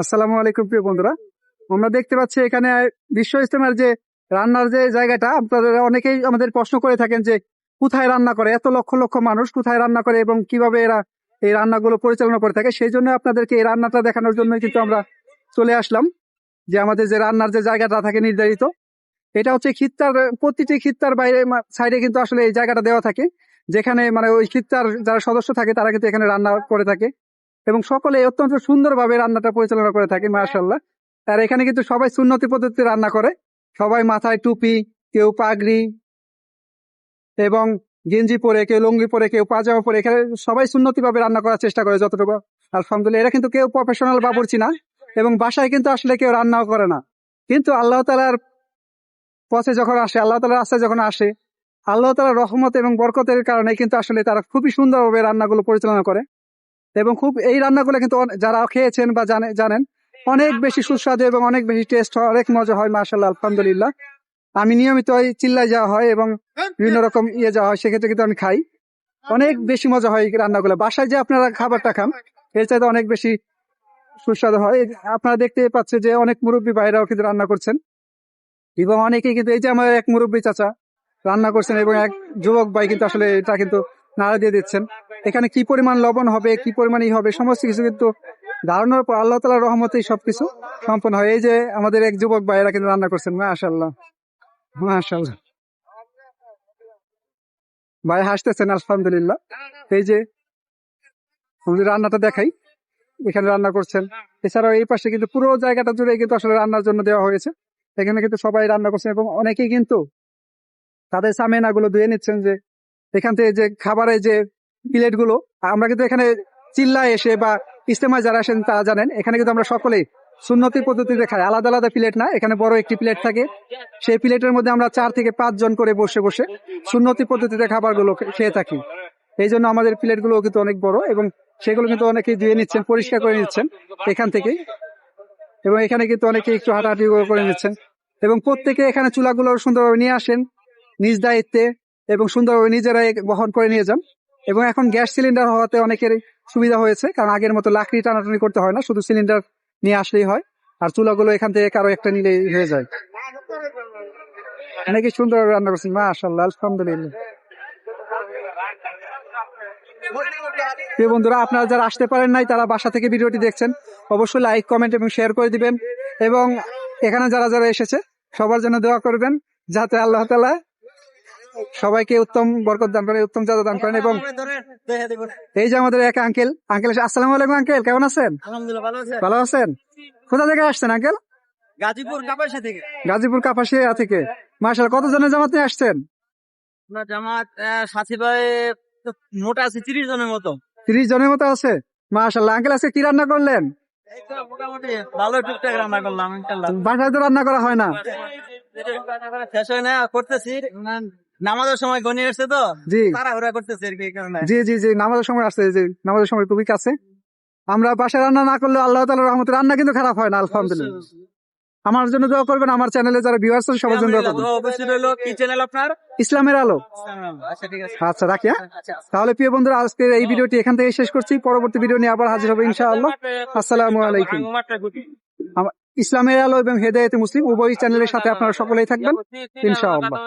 আসসালামু আলাইকুম, প্রিয় বন্ধুরা। আমরা দেখতে পাচ্ছি এখানে বিশ্ব ইস্তেমার যে রান্নার যে জায়গাটা আপনারা অনেকেই আমাদের প্রশ্ন করে থাকেন যে, কোথায় রান্না করে? এত লক্ষ লক্ষ মানুষ কোথায় রান্না করে এবং কীভাবে এরা এই রান্নাগুলো পরিচালনা করে থাকে? সেই জন্য আপনাদেরকে এই রান্নাটা দেখানোর জন্য কিন্তু আমরা চলে আসলাম। যে আমাদের যে রান্নার যে জায়গাটা থাকে নির্ধারিত, এটা হচ্ছে খিত্তার, প্রতিটি খিত্তার বাইরে সাইডে কিন্তু আসলে এই জায়গাটা দেওয়া থাকে। যেখানে মানে ওই খিত্তার যারা সদস্য থাকে, তারা কিন্তু এখানে রান্না করে থাকে। এবং সকলে অত্যন্ত সুন্দরভাবে রান্নাটা পরিচালনা করে থাকে মাশাল্লাহ আর এখানে কিন্তু সবাই সুন্নতি পদ্ধতিতে রান্না করে। সবাই মাথায় টুপি কেউ পাগড়ি এবং গেঞ্জি পরে কেউ লুঙ্গি পরে কেউ পাজামা পরে এখানে সবাই সুন্নতি ভাবে রান্না করার চেষ্টা করে যতটুকু। আলহামদুলিল্লাহ এরা কিন্তু কেউ প্রফেশনাল বাবুর্চি না এবং বাসায় কিন্তু আসলে কেউ রান্নাও করে না। কিন্তু আল্লাহ তালার পথে যখন আসে আল্লাহ তালার রাস্তায় যখন আসে আল্লাহ তালার রহমত এবং বরকতের কারণে কিন্তু আসলে তারা খুবই সুন্দরভাবে রান্নাগুলো পরিচালনা করে। এবং খুব এই রান্নাগুলো কিন্তু যারা খেয়েছেন বা জানে জানেন, অনেক বেশি সুস্বাদু এবং অনেক বেশি টেস্ট হয়, অনেক মজা হয় মার্শাল্লাহ আলহামদুলিল্লাহ। আমি নিয়মিত ওই চিল্লায় যাওয়া হয় এবং বিভিন্ন রকম ইয়ে যাওয়া হয়, সেক্ষেত্রে কিন্তু আমি খাই। অনেক বেশি মজা হয় রান্নাগুলো। বাসায় যে আপনারা খাবারটা খান, এর চাইতে অনেক বেশি সুস্বাদু হয়। আপনারা দেখতে পাচ্ছেন যে অনেক মুরব্বী বাইরেও কিন্তু রান্না করছেন। এবং অনেকেই কিন্তু এই যে আমার এক মুরব্বী চাচা রান্না করছেন এবং এক যুবক ভাই কিন্তু আসলে এটা কিন্তু নাড়া দিয়ে দিচ্ছেন। এখানে কি পরিমাণ লবণ হবে, কি পরিমাণ ই হবে, সমস্ত কিছু কিন্তু ধারণার পর আল্লাহ তালার রহমতেই সবকিছু সম্পন্ন হয়। এই যে আমাদের এক যুবক ভাইয়েরা কিন্তু রান্না করছেন মাশাল্লাহ মাশাল্লাহ ভাই হাসতেছেন, আলহামদুলিল্লাহ। এই যে রান্নাটা দেখাই, এখানে রান্না করছেন। এছাড়াও এই পাশে কিন্তু পুরো জায়গাটা জুড়ে কিন্তু আসলে রান্নার জন্য দেওয়া হয়েছে। এখানে কিন্তু সবাই রান্না করছেন এবং অনেকেই কিন্তু তাদের সামেনা গুলো ধুয়ে নিচ্ছেন যে এখান থেকে যে খাবারের যে প্লেটগুলো আমরা কিন্তু এখানে চিল্লায় এসে বা ইস্তেমায় যারা আসেন তারা জানেন, এখানে কিন্তু আমরা সকলেই সুন্নতি পদ্ধতিতে খাই। আলাদা আলাদা প্লেট না, এখানে বড় একটি প্লেট থাকে। সেই প্লেটের মধ্যে আমরা চার থেকে পাঁচ জন করে বসে বসে সুন্নতি পদ্ধতিতে খাবারগুলো খেয়ে থাকি। এই জন্য আমাদের প্লেটগুলো কিন্তু অনেক বড় এবং সেগুলো কিন্তু অনেকেই ধুয়ে নিচ্ছেন, পরিষ্কার করে নিচ্ছেন এখান থেকেই। এবং এখানে কিন্তু অনেকে একটু হাঁটাহাঁটি করে নিচ্ছেন। এবং প্রত্যেকে এখানে চুলাগুলো সুন্দরভাবে নিয়ে আসেন, নিজ দায়িত্বে। এবং সুন্দরভাবে নিজেরাই বহন করে নিয়ে যান। এবং এখন গ্যাস সিলিন্ডার হওয়াতে অনেকের সুবিধা হয়েছে, কারণ আগের মতো লাকড়ি টানাটানি করতে হয় না, শুধু সিলিন্ডার নিয়ে আসলেই হয়। আর চুলাগুলো এখান থেকে কারও একটা নিলেই হয়ে যায়। অনেকে সুন্দরভাবে রান্না করছেন মাশাল্লাহ আলহামদুলিল্লাহ। বন্ধুরা, আপনারা যারা আসতে পারেন নাই, তারা বাসা থেকে ভিডিওটি দেখছেন, অবশ্যই লাইক, কমেন্ট এবং শেয়ার করে দিবেন। এবং এখানে যারা যারা এসেছে, সবার জন্য দোয়া করবেন, যাতে আল্লাহ তালা সবাইকে উত্তম বরকত দান করেন উত্তম জাদা দান করেন এবং এই যে আমাদের এক আঙ্কেল আঙ্কেল আসসালামু আলাইকুম আঙ্কেল কেমন আছেন? ভালো আছেন? কোথা থেকে আসছেন আঙ্কেল? গাজীপুর কাপাসা থেকে। গাজীপুর কাপাসিয়া থেকে। মার্শাল কতজনের জামাত নিয়ে আসছেন? আপনার জামাত সাথী ভাই তো মোটা আছে তিরিশ জনের মতো। তিরিশ জনের মতো আছে? মার্শাল্লাহ আঙ্কেল আজকে কি রান্না করলেন? এই ভালো টুকটাক রান্না করলাম বাসায় তো রান্না করা হয় না। করতেছি না, নামাজের সময় আসছে তো? জি। তাড়াহুড়া করতেছি এই কারণে। জি জি জি নামাজের সময় আসছে জি নামাজের সময় খুবই কাছে। আমরা বাসায় রান্না না করলে আল্লাহ তালার রহমতে রান্না কিন্তু খারাপ হয় না আলহামদুলিল্লাহ। আমার জন্য দোয়া করবেন আমার চ্যানেলে যারা ভিউয়ার্স আছে সবার জন্য দোয়া করবেন। কি চ্যানেল আপনার? ইসলামের আলো। আচ্ছা ঠিক আছে। আচ্ছা রাখি হ্যাঁ? আচ্ছা তাহলে প্রিয় বন্ধুরা আজকের এই ভিডিওটি এখান থেকে শেষ করছি। পরবর্তী ভিডিও নিয়ে আবার হাজির হবে ইনশাআল্লাহ। আসসালামু আলাইকুম। ইসলামের আলো এবং হেদায়েতে মুসলিম উভয় চ্যানেলের সাথে আপনারা সকলেই থাকবেন ইনশাআল্লাহ।